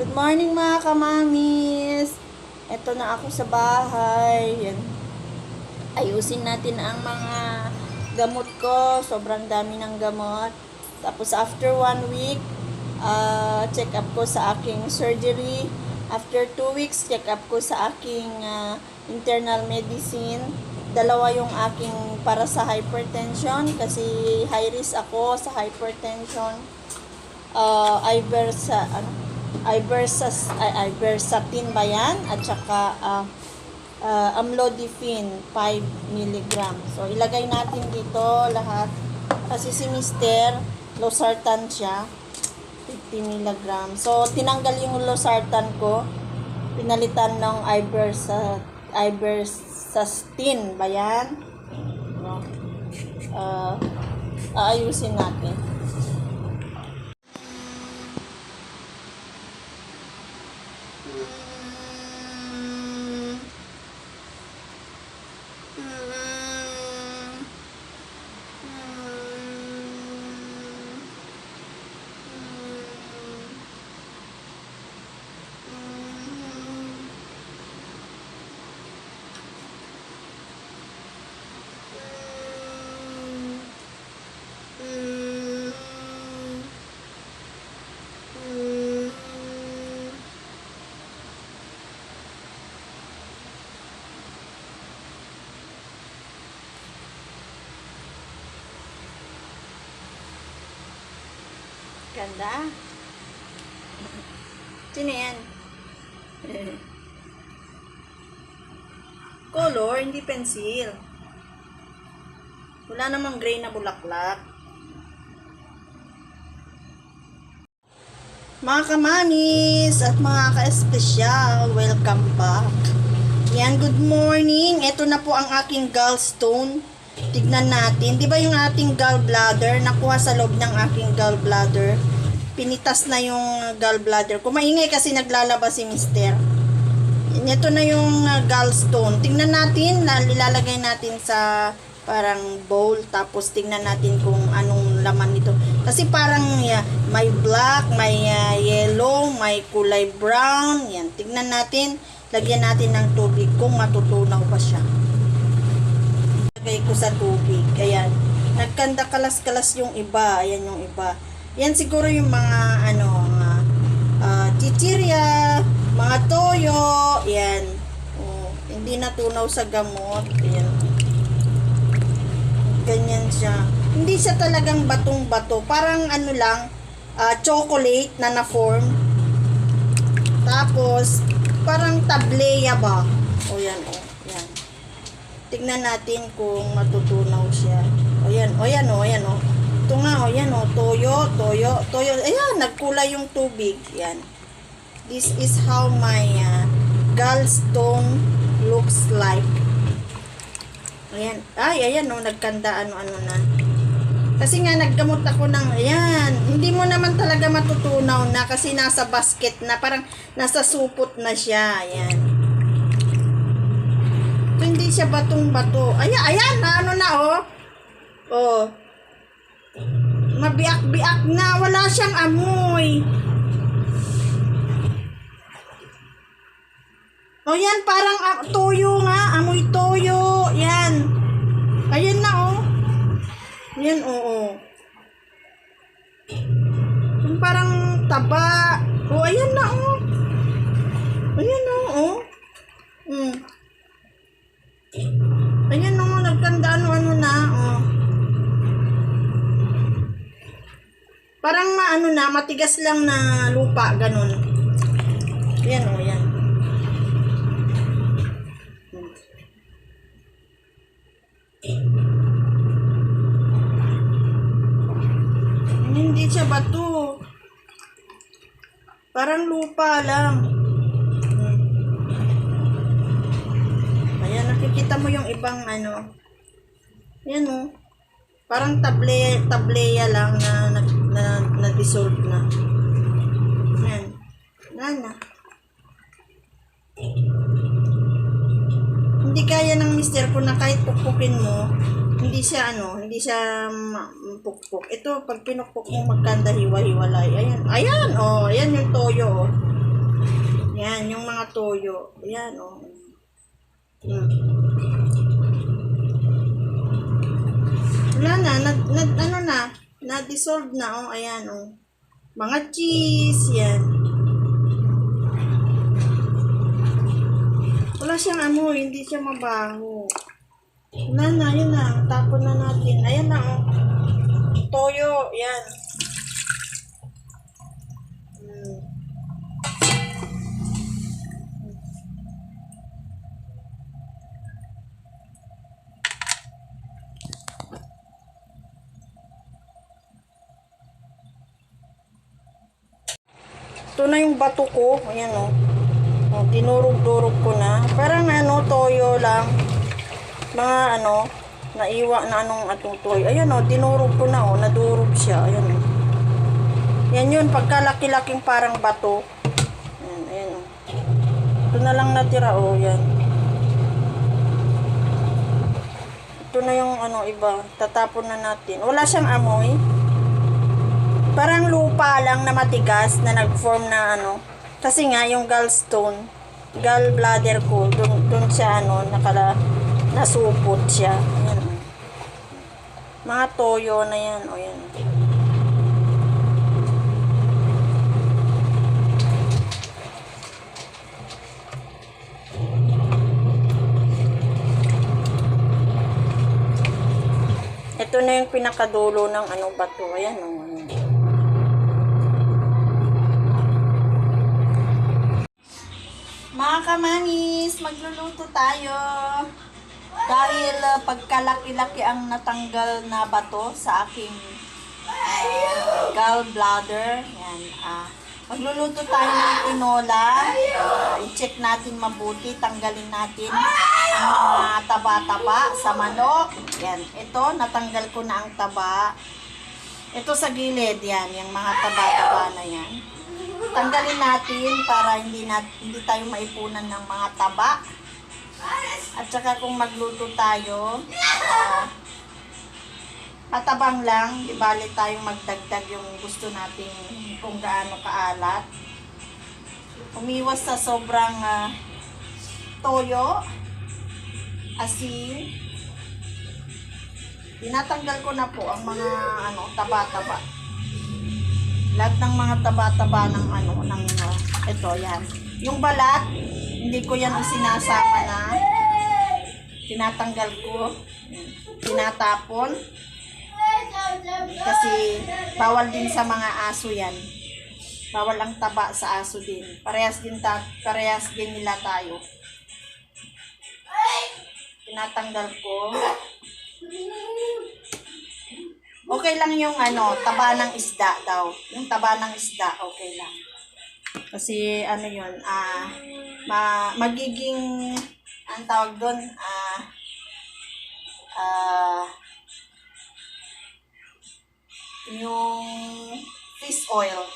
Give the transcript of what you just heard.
Good morning mga kamamis! Ito na ako sa bahay. Yan. Ayusin natin ang mga gamot ko. Sobrang dami ng gamot. Tapos after one week, ah, check up ko sa aking surgery. After two weeks, check up ko sa aking ah, internal medicine. Dalawa yung aking para sa hypertension kasi high risk ako sa hypertension uh, Iversa, ano, Iversas, ay, Iversatin ba yan? At saka uh, uh, Amlodipine 5 mg. So, ilagay natin dito lahat. Kasi si Mister, Losartan siya. 50 mg. So, tinanggal yung Losartan ko. Pinalitan ng Iversa, Iversastin ba yan? No. Uh, aayusin natin. Mm-hmm. Ganda. Sino yan? Color, hindi pencil. Wala namang gray na bulaklak. Mga kamamis at mga ka-espesyal, welcome back. Yan, good morning. Ito na po ang aking gallstone. Tignan natin. Di ba yung ating gallbladder, nakuha sa loob ng aking gallbladder. Pinitas na yung gallbladder ko. Maingay kasi naglalabas si mister. Ito na yung uh, gallstone. Tingnan natin, na ilalagay natin sa parang bowl tapos tingnan natin kung anong laman nito. Kasi parang yeah, may black, may uh, yellow, may kulay brown. Yan, tingnan natin. Lagyan natin ng tubig kung matutunaw pa siya. Lagay ko sa tubig. Ayan. Nagkanda kalas-kalas yung iba. Ayan yung iba. Yan siguro yung mga ano, mga uh, chichirya, mga toyo. Yan. Oh, hindi natunaw sa gamot. Ayan. Ganyan siya. Hindi siya talagang batong-bato. Parang ano lang, ah, chocolate na na-form. Tapos, parang tableya ba? Tignan natin kung matutunaw siya. O yan, o yan, o yan, o. Ito nga, o yan, o. Toyo, toyo, toyo. Ayan, nagkulay yung tubig. Yan. This is how my uh, gallstone looks like. Ayan. Ay, ayan, o. Nagkanda, ano-ano na. Kasi nga naggamot ako ng, ayan, hindi mo naman talaga matutunaw na kasi nasa basket na, parang nasa supot na siya, ayan. Siya batong-bato. Ayan, ayan, na ano na, oh. Oh. Mabiak-biak na, wala siyang amoy. Oh, yan, parang ah, toyo nga, amoy toyo, yan. Ayan na, oh. Yan, oo. Yung parang taba. O, ayan na, oh. Ayan na, oh. Mm. Parang maano na, matigas lang na lupa, ganun. Ayan, oh, yan. Hindi siya bato. Parang lupa lang. Ayan, nakikita mo yung ibang ano. Yan o. Parang table, tableya lang na na, na, na dissolve na. Yan. Wala na. Hindi kaya ng mister ko na kahit pukpukin mo, hindi siya ano, hindi siya pukpuk. Ito, pag pinukpok mo magkanda hiwa-hiwalay. Ayan, ayan, oh, ayan yung toyo, oh. Yan, yung mga toyo. Yan, oh. Hmm. Wala na, na, na, ano na, na-dissolve na, oh, ayan, oh. Mga cheese, yan. Wala siyang amoy, hindi siya mabaho. Wala na, yun na, tapon na natin. Ayan na, oh. Toyo, yan. Ito na yung bato ko. Ayan o. Oh. oh, dinurog-durog ko na. Parang ano, toyo lang. Mga ano, naiwa na anong atong toyo. Ayan o, oh, dinurog ko na o. Nadurog siya. Ayan o. Yan yun, pagkalaki-laking parang bato. Ayan, ayan o. Ito na lang natira o. Oh, yan. Ito na yung ano, iba. Tatapon na natin. Wala siyang amoy parang lupa lang na matigas na nag-form na ano. Kasi nga, yung gallstone, gallbladder ko, dun, dun siya, ano, nakala, nasupot siya. Ayan. oh. Mga toyo na yan, o yan. Ito na yung pinakadulo ng ano bato. Ayan, o. Ayan. Mga kamanis, magluluto tayo. Dahil uh, pagkalaki-laki ang natanggal na bato sa aking uh, gallbladder. Yan, ah. magluluto tayo ng tinola. Uh, i-check natin mabuti, tanggalin natin ang mga taba-taba sa manok. Yan, ito, natanggal ko na ang taba. Ito sa gilid, yan, yung mga taba-taba na yan tanggalin natin para hindi nat hindi tayo maipunan ng mga taba. At saka kung magluto tayo, uh, matabang lang, di tayong magdagdag yung gusto natin kung gaano kaalat. Umiwas sa sobrang uh, toyo, asin. Tinatanggal ko na po ang mga ano taba-taba lahat ng mga taba-taba ng ano ng uh, ito yan. Yung balat hindi ko yan sinasama na tinatanggal ko tinatapon. Kasi bawal din sa mga aso yan. Bawal ang taba sa aso din. Parehas din ta parehas din nila tayo. Tinatanggal ko Okay lang yung ano, taba ng isda daw. Yung taba ng isda, okay lang. Kasi ano yun, ah, ma magiging, ang tawag doon, ah, ah, yung fish oil.